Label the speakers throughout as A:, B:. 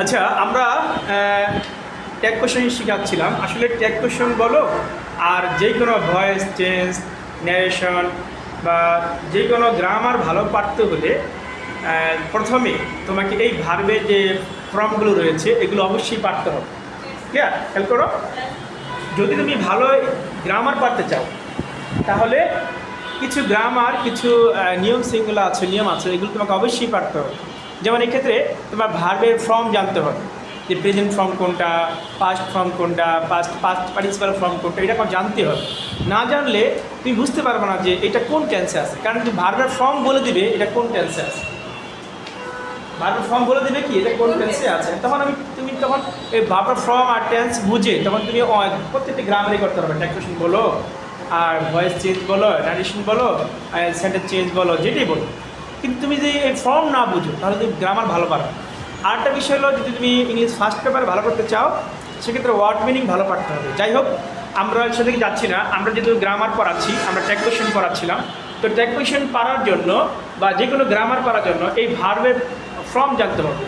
A: আচ্ছা আমরা tag question শেখাচ্ছিলাম। আসলে ট্যাগ কোশ্চেন বলো, আর যে কোনো ভয়েস চেঞ্জ ন্যারেশন বা যে কোনো গ্রামার ভালো পারতে হলে প্রথমে তোমাকে এই ভার্বের যে ফর্মগুলো রয়েছে, এগুলো অবশ্যই পারতে হবে। ক্লিয়ার খেয়াল করো। যদি তুমি ভালো গ্রামার পারতে চাও, তাহলে কিছু গ্রামার কিছু নিয়ম শৃঙ্খলা আছে, নিয়ম আছে, এগুলো তোমাকে অবশ্যই পারতে হবে। যেমন এক্ষেত্রে তোমার ভার্বের ফর্ম জানতে হবে, যে প্রেজেন্ট ফর্ম কোনটা পাস্ট ফর্ম কোনটা পাস্ট পাস্ট পার্টিসিপাল ফর্ম কোনটা, এটা জানতে হবে। না জানলে তুমি বুঝতে পারবে না যে এটা কোন টেন্সে আছে, কারণ তুমি ভার্বের ফর্ম বলে দিবে এটা কোন টেন্সে আছে। ভার্বের ফর্ম বলে দেবে কি, এটা কোন টেন্সে আছে। তখন আমি, তুমি তখন এই ভার্বের ফর্ম আর টেন্স বুঝে তখন তুমি প্রত্যেকটা গ্রামারে করতে পারবে। ট্যাকুশন বলো, আর ভয়েস চেঞ্জ বলো নারেশন বলো সেন্টেন্স চেঞ্জ বলো, যেটাই বলো। কিন্তু তুমি যদি এই ফর্ম না বুঝো, তাহলে তুমি গ্রামার ভালো পারবে আরেকটা বিষয় হলো, যদি তুমি ইংলিশ ফার্স্ট পেপার ভালো করতে চাও, সেক্ষেত্রে ওয়ার্ড মিনিং ভালো পারতে হবে। যাই হোক, আমরা সেদিকে যাচ্ছি না। আমরা যেহেতু গ্রামার পড়াচ্ছি, আমরা ট্যাগ কোয়েশন পড়াচ্ছিলাম। তো ট্যাগ কোয়েশন জন্য বা যে কোনো গ্রামার করার জন্য এই ভার্বের ফর্ম জানতে হবে।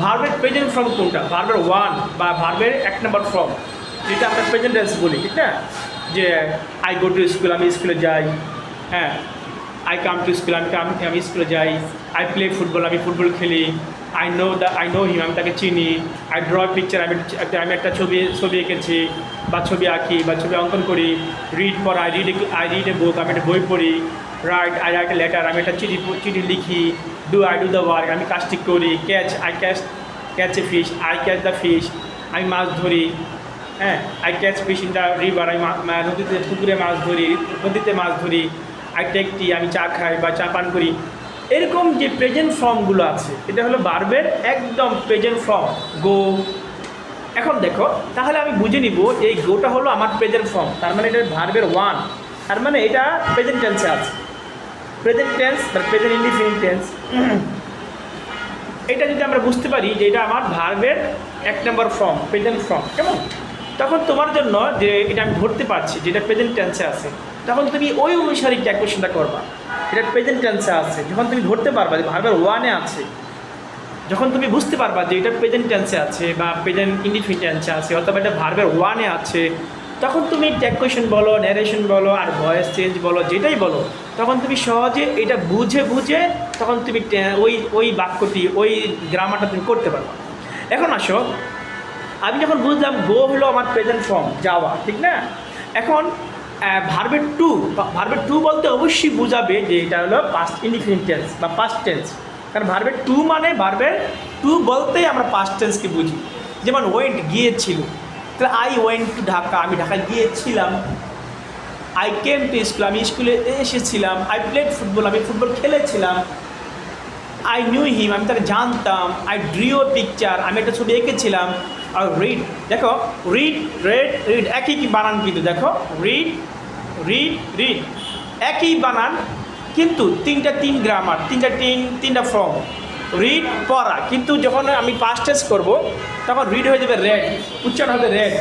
A: ভার্বের প্রেজেন্ট ফর্ম কোনটা? ভার্বের ওয়ান বা ভার্বের এক নম্বর ফর্ম যেটা আমরা প্রেজেন্ট বলি, ঠিক না? যে আই গো টু স্কুল আমি স্কুলে যাই। হ্যাঁ আই কাম টু স্কুল আমি কাম আমি স্কুলে যাই আই প্লে ফুটবল আমি ফুটবল খেলি। I know the I know him আমি তাকে চিনি। আই ড্র পিকচার আমি আমি একটা ছবি ছবি এঁকেছি বা ছবি আঁকি বা ছবি অঙ্কন করি। রিড পর I read I read a book আমি একটা বই পড়ি। Write I write a letter আমি একটা চিঠি চিঠি লিখি। Do I do the work আমি কাজটি করি। Catch I catch catch a fish I catch the fish আমি মাছ ধরি। হ্যাঁ I catch fish in the river আমি নদীতে পুকুরে মাছ ধরি, নদীতে মাছ ধরি। আই টি আমি চা খাই বা চা পান করি। এরকম যে প্রেজেন্ট ফর্মগুলো আছে, এটা হলো বার্বের একদম প্রেজেন্ট ফর্ম গো এখন দেখো, তাহলে আমি বুঝে নিব, এই গোটা হলো আমার প্রেজেন্ট ফর্ম তার মানে এটা ভার্বের ওয়ান তার মানে এটা প্রেজেন্ট টেন্সে আছে। প্রেজেন্ট টেন্স বা প্রেজেন্ট ইন্ডিফিনিট টেন্স এটা যদি আমরা বুঝতে পারি যে এটা আমার ভার্বের এক নম্বর ফর্ম প্রেজেন্ট ফর্ম কেমন? তখন তোমার জন্য যে এটা আমি ধরতে পারছি, যেটা প্রেজেন্ট টেন্সে আছে, তখন তুমি ওই অনুসারে ক্যালকুলেশনটা করবা, এটা প্রেজেন্ট টেন্সে আছে, যখন তুমি ধরতে পারবা যে ভার্বের ওয়ানে আছে, যখন তুমি বুঝতে পারবা যে এটা প্রেজেন্ট টেন্সে আছে বা প্রেজেন্ট ইন্ডিফিনিট টেন্সে আছে, অথবা এটা ভার্বের ওয়ানে আছে, তখন তুমি ট্যাকুয়েশন বলো ন্যারেশন বলো, আর ভয়েস চেঞ্জ বলো, যেটাই বলো, তখন তুমি সহজে এটা বুঝে বুঝে তখন তুমি ওই ওই বাক্যটি, ওই গ্রামারটা তুমি করতে পারো এখন আসো আমি যখন বুঝলাম গো হলো আমার প্রেজেন্ট ফর্ম যাওয়া ঠিক না? এখন ভার্বের টু ভার্বের টু বলতে অবশ্যই বোঝাবে যে এটা হলো পাস্ট ইনডিফিনিট টেন্স বা পাস্ট টেন্স কারণ ভার্বের টু মানে ভার্বের টু বলতেই আমরা পাস্ট টেন্সকে বুঝি। যেমন ওয়েন্ট গিয়েছিল। তাহলে আই ওয়েন্ট টু ঢাকা, আমি ঢাকা গিয়েছিলাম। আই কেম টু স্কুল আমি স্কুলে এসেছিলাম। আই প্লেড ফুটবল আমি ফুটবল খেলেছিলাম। আই নিউ হিম আমি তাকে জানতাম। আই ড্রিও পিকচার আমি একটা ছবি এঁকেছিলাম। আর রিড দেখো রিড রেড রিড একই কি বানান কিন্তু, দেখো রিড রিড রিড একই বানান, কিন্তু তিনটা তিন গ্রামার তিনটা তিন, তিনটা ফর্ম রিড পড়া, কিন্তু যখন আমি পাস্ট টেস্ট করব, তখন রিড হয়ে যাবে রেড উচ্চারণ হবে রেড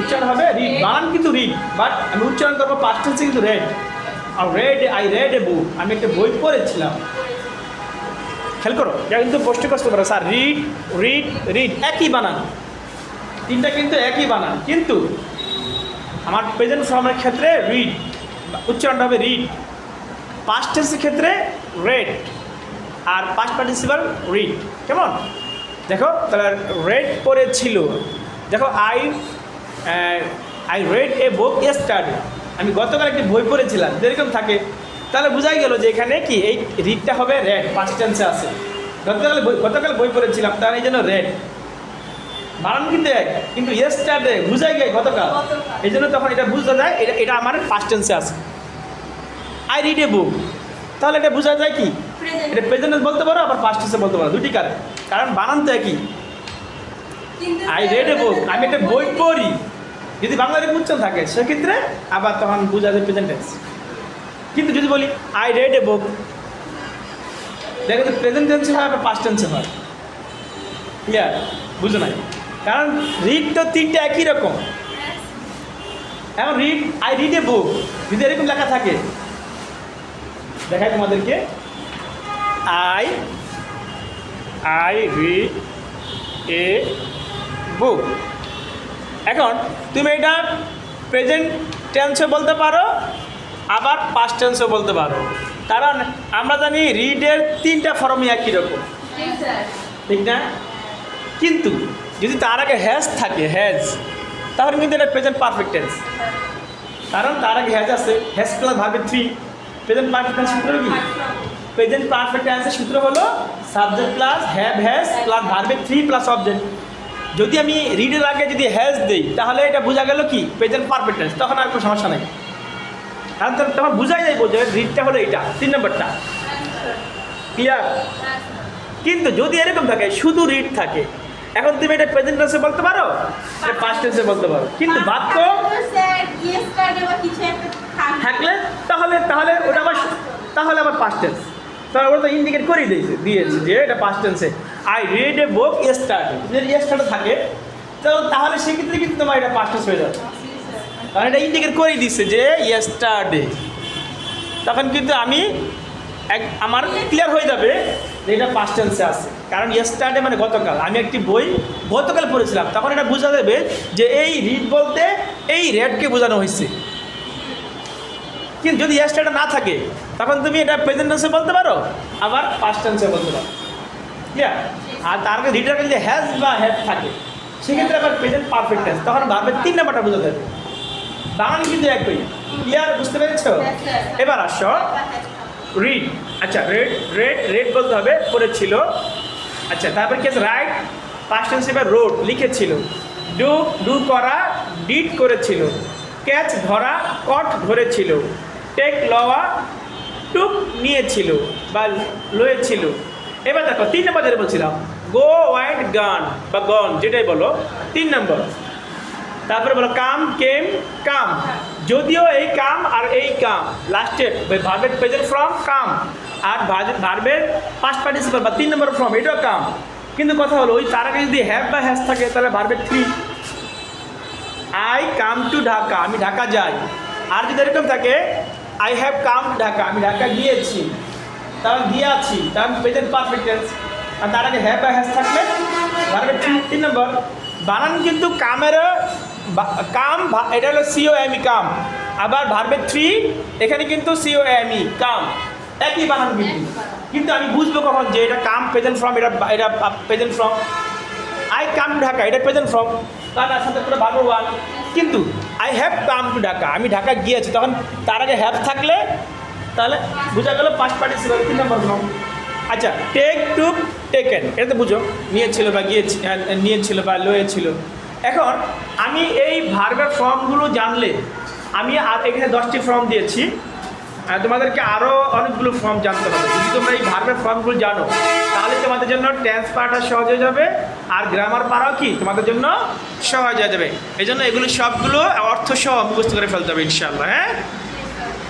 A: উচ্চারণ হবে রিড বানান কিন্তু রিড বাট আমি উচ্চারণ করব পাস্ট কিন্তু read R read I read a book আমি একটা বই পড়েছিলাম খেয়াল করো, যা কিন্তু প্রশ্ন করতে পারো স্যার রিড রিড রিড একই বানান। তিনটা কিন্তু একই বানান, কিন্তু আমার প্রেজেন্ট ফর্মের ক্ষেত্রে রিড উচ্চারণটা হবে রিড পাস্ট টেন্সের ক্ষেত্রে রেড আর পাস্ট পার্টিসিপাল রিড কেমন? দেখো, তাহলে রেড পড়েছিল দেখো I I read a book study আমি গতকাল একটি বই পড়েছিলাম, যেরকম থাকে তাহলে বোঝাই গেল যে এখানে কি? এই রিডটা হবে রেড পাস্ট টেন্সে আছে। গতকাল বই গতকাল বই পড়েছিলাম তার এই জন্য রেড বানান কিন্তু এক কিন্তু ইয়েস্টারডে বুঝাই যায় গতকাল। এই জন্য তখন এটা বুঝতে যায় এটা এটা আমার পাস্ট টেন্সে আছে। আই রিড এ বুক তাহলে এটা বোঝা যায় কি? এটা প্রেজেন্ট বলতে পারো আবার পাস্ট টেন্সে বলতে পারো। দুটি কারণ কারণ বানান তো একই আই রেড এ বুক আমি একটা বই পড়ি। যদি বাংলাতে উচ্চারণ থাকে সেক্ষেত্রে আবার তখন বোঝা যায় প্রেজেন্ট টেন্স কিন্তু যদি বলি আই রেড এ বুক দেখো তো প্রেজেন্ট টেন্সে হয়, আবার পাস্ট টেন্সে হয়। ক্লিয়ার বুঝো নাই? কারণ রিড তো তিনটে একই রকম। এখন read I read a book যদি এরকম লেখা থাকে, দেখাই তোমাদেরকে। I I read a book এখন, তুমি এটা প্রেজেন্ট টেন্সও বলতে পারো আবার পাস্ট টেন্সও বলতে পারো। কারণ আমরা জানি রিডের তিনটা ফর্মই একই রকম। ঠিক না? কিন্তু যদি তার আগে হ্যাজ থাকে হ্যাজ তাহলে কিন্তু এটা প্রেজেন্ট পারফেক্ট টেন্স কারণ তার আগে হ্যাজ আছে হ্যাজ প্লাস ভাবে থ্রি প্রেজেন্ট পারফেক্ট টেন্স সূত্র কি? প্রেজেন্ট পারফেক্ট টেন্সের সূত্র হলো subject plus have has plus ভার্বে three plus object যদি আমি রিডের আগে যদি হ্যাজ দেই, তাহলে এটা বোঝা গেল কি? প্রেজেন্ট পারফেক্ট টেন্স তখন আর কোনো সমস্যা নেই। কারণ তখন বোঝাই যায় বোঝে রিডটা হলো এটা তিন নম্বরটা। ক্লিয়ার কিন্তু যদি এরকম থাকে শুধু রিড থাকে এখন তুমি এটা প্রেজেন্ট টেন্সে বলতে পারো? এটা পাস্ট টেন্সে বলতে পারো। কিন্তু বাক্য
B: স্যার ইয়েস্টারডে বা কিছু একটা থাকবে।
A: থাকলে তাহলে তাহলে ওটা আবার তাহলে আবার পাস্ট টেন্স তাহলে ওটা তো ইন্ডিকেট করেই দিয়েছে দিয়েছে যে এটা পাস্ট টেন্সে I read a book yesterday যদি ইয়েস্টারডে থাকে তো তাহলে সেক্ষেত্রে কিন্তু তোমার এটা পাস্ট টেন্স হয়ে যাবে। কারণ এটা ইন্ডিকেট করেই দিচ্ছে যে ইয়েস্টারডে তখন কিন্তু আমি এক আমার ক্লিয়ার হয়ে যাবে যে এটা পাস্ট টেন্সে আছে। কারণ ইয়েস্টারডে মানে গতকাল। আমি একটি বই গতকাল পড়েছিলাম। তখন এটা বোঝা যাবে যে এই রিড বলতে এই রেডকে বোঝানো হয়েছে। কিন্তু যদি ইয়েস্টারডে না থাকে, তখন তুমি এটা প্রেজেন্ট টেন্সে বলতে পারো, আবার পাস্ট টেন্সে বলতে পারো। ক্লিয়ার আর তার আগে রিডার যদি হ্যাজ বা হ্যাভ থাকে, সেক্ষেত্রে আবার প্রেজেন্ট পারফেক্ট টেন্স তখন ভার্বের তিন নাম্বারটা বোঝা যাবে। বাঙালি কিন্তু একই ক্লিয়ার বুঝতে পেরেছ? এবার আসো। রিড আচ্ছা রেড রেড রেড বলতে হবে পড়েছিল। আচ্ছা তারপর কি আছে? রাইট পাস্ট টেন্স এবার রোড লিখেছিল। ডু ডু করা ডিড করেছিল। ক্যাচ ধরা কট ধরেছিল। টেক লওয়া টুক নিয়েছিল বা লয়েছিল। এবার দেখো তিন নম্বর যেটা বলছিলাম গো ওয়াইড গান বা গন যেটাই বলো তিন নম্বর। তারপরে বলো, কাম, কেম, কাম। যদিও এই কাম আর এই কাম লাস্টে ভার্বের প্রেজেন্ট ফ্রম কাম। আর ভার্বের পাস্ট পার্টিসিপাল বা তিন নম্বর ফ্রম এটাও কাম। কিন্তু কথা হলো, ওই তার আগে যদি হ্যাভ বা হ্যাজ থাকে, তাহলে ভার্বের three I come to Dhaka আমি ঢাকা যাই। আর যদি এরকম থাকে আই হ্যাভ কাম ঢাকা আমি ঢাকা গিয়েছি। তার গিয়ে আছি তার প্রেজেন্ট পারফেক্ট টেন্স আর তার আগে হ্যাভ বা হ্যাজ থাকলে ভার্বের থ্রি তিন নম্বর বানান কিন্তু কামের বা- কাম এটা হলো সিও এম ই কাম। আবার ভার্বের থ্রি এখানে কিন্তু সিও এম ই কাম। একই বানান কিন্তু কিন্তু আমি বুঝব কখন যে এটা কাম প্রেজেন্ট ফ্রম এটা এটা present form I come to Dhaka এটা প্রেজেন্ট ফ্রম তার সাথে পুরো ভার্ব ওয়ান কিন্তু I have come to Dhaka আমি ঢাকা গিয়েছি, তখন তার আগে হ্যাভ থাকলে, তাহলে বোঝা গেল পাঁচ পার্টিসিপাল তিন নম্বর ফর্ম আচ্ছা টেক টু টেকেন এটা তো বুঝো। নিয়েছিল বা গিয়েছি নিয়েছিল বা লয়েছিল। এখন আমি এই ভার্বের ফর্মগুলো জানলে আমি আর এখানে দশটি ফর্ম দিয়েছি। তোমাদেরকে আরও অনেকগুলো ফর্ম জানতে হবে। যদি তোমরা এই ভার্বের ফর্মগুলো জানো, তাহলে তোমাদের জন্য টেন্স পাওয়াটা সহজ হয়ে যাবে আর গ্রামার পারাও কি তোমাদের জন্য সহজ হয়ে যাবে। এই জন্য এগুলো সবগুলো অর্থ সহ মুখস্থ করে ফেলতে হবে ইনশাল্লাহ হ্যাঁ?